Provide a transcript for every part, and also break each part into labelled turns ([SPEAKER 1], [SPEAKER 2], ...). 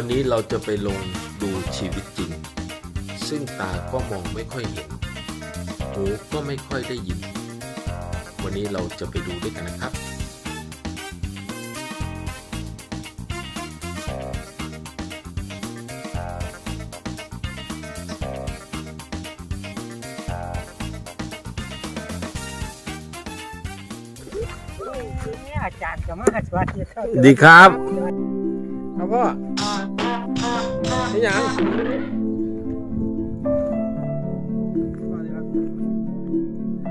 [SPEAKER 1] วันนี้เราจะไปลงดูชีวิตจริง ซึ่งตาก็มองไม่ค่อยเห็น หูก็ไม่ค่อยได้ยิน วันนี้เราจะไปดูด้วยกันนะครับ
[SPEAKER 2] นี่อาจารย์ก็มาสวัสดีครับ
[SPEAKER 1] ดีครับ ครับพ่อ นี่ยัง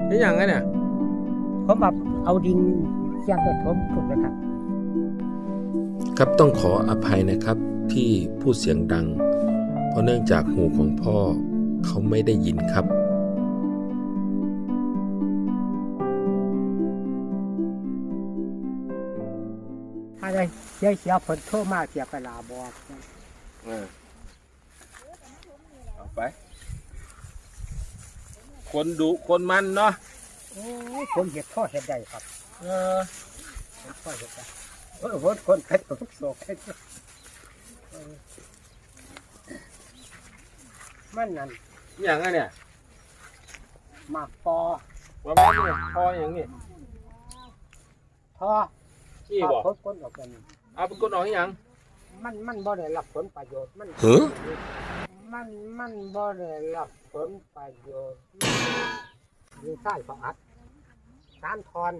[SPEAKER 1] นี่ยังไงเนี่ย
[SPEAKER 2] ผมแบบเอาดินเชียงไปถมถูกไหมครับ
[SPEAKER 1] ครับต้องขออภัยนะครับที่พูดเสียงดัง เพราะเนื่องจากหูของพ่อเขาไม่ได้ยินครับ
[SPEAKER 2] ถ้าได้เสียเสียผลโทษมากเสียไปลาบอก
[SPEAKER 1] เออเอา ไป คนดุคนมันเนาะ
[SPEAKER 2] โอ้ยคนเห็ดพ่อเห็ดได้ครับ
[SPEAKER 1] เออ
[SPEAKER 2] เห็ดพ่อเห็ดได้โอ้ยโหคนเพ็ดทุกโศกเพ็ดเออมันนั่น
[SPEAKER 1] อย่างไงเนี่ย
[SPEAKER 2] หมากปอ
[SPEAKER 1] ว่ามันเนี่ยพออย่างนี้
[SPEAKER 2] ท่อ
[SPEAKER 1] นี่บอก
[SPEAKER 2] พ้นพ้นออกกัน
[SPEAKER 1] เอาเป็นคนออกให้ยัง
[SPEAKER 2] มันมันบ่ได้รับผลประโยชน์มัน
[SPEAKER 1] หือ
[SPEAKER 2] มันมันบ่ได้รับผลประโยชน์อยู่ใต้ประอัดสามทอน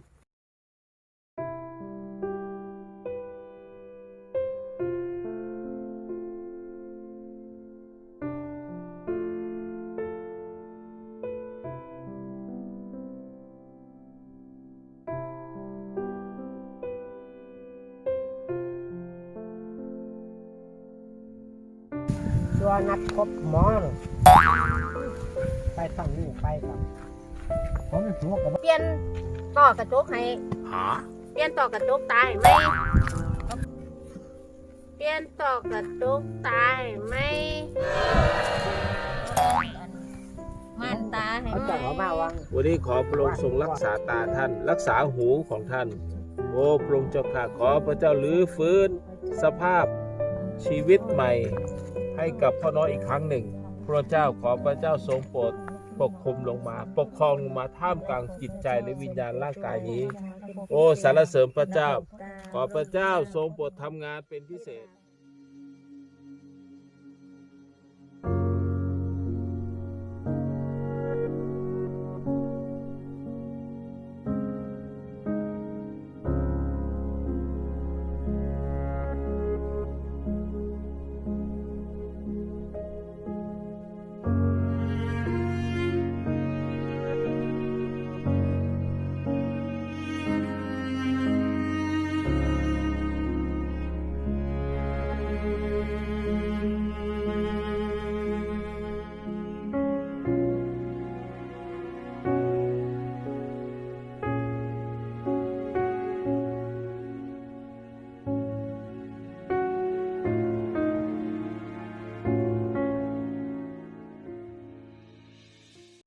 [SPEAKER 2] ตัวนัดพบหมอน่ะไปทางนี้ไปครับผมหัวกับ
[SPEAKER 3] เปลี่ยนต่อกระจกให้
[SPEAKER 1] หา
[SPEAKER 3] เปลี่ยนต่อกระจกตายไหมเปลี่ยนต่อกระจกตายไหมม่านตาให้
[SPEAKER 2] เขา
[SPEAKER 3] ไหม
[SPEAKER 2] จะเอามาวาง
[SPEAKER 1] วันนี้ขอพระองค์ทรงรักษาตาท่าน รักษาหูของท่าน โอ้พระองค์เจ้าข้าขอพระเจ้าลื้อฟื้น สภาพชีวิตใหม่ ให้กับพ่อน้อยอีกครั้งหนึ่ง พระเจ้าขอพระเจ้าทรงโปรดปกคลุมลงมา ปกครองลงมาท่ามกลางจิตใจและวิญญาณร่างกายนี้ โอ้สารเสริมพระเจ้า ขอพระเจ้าทรงโปรดทำงานเป็นพิเศษ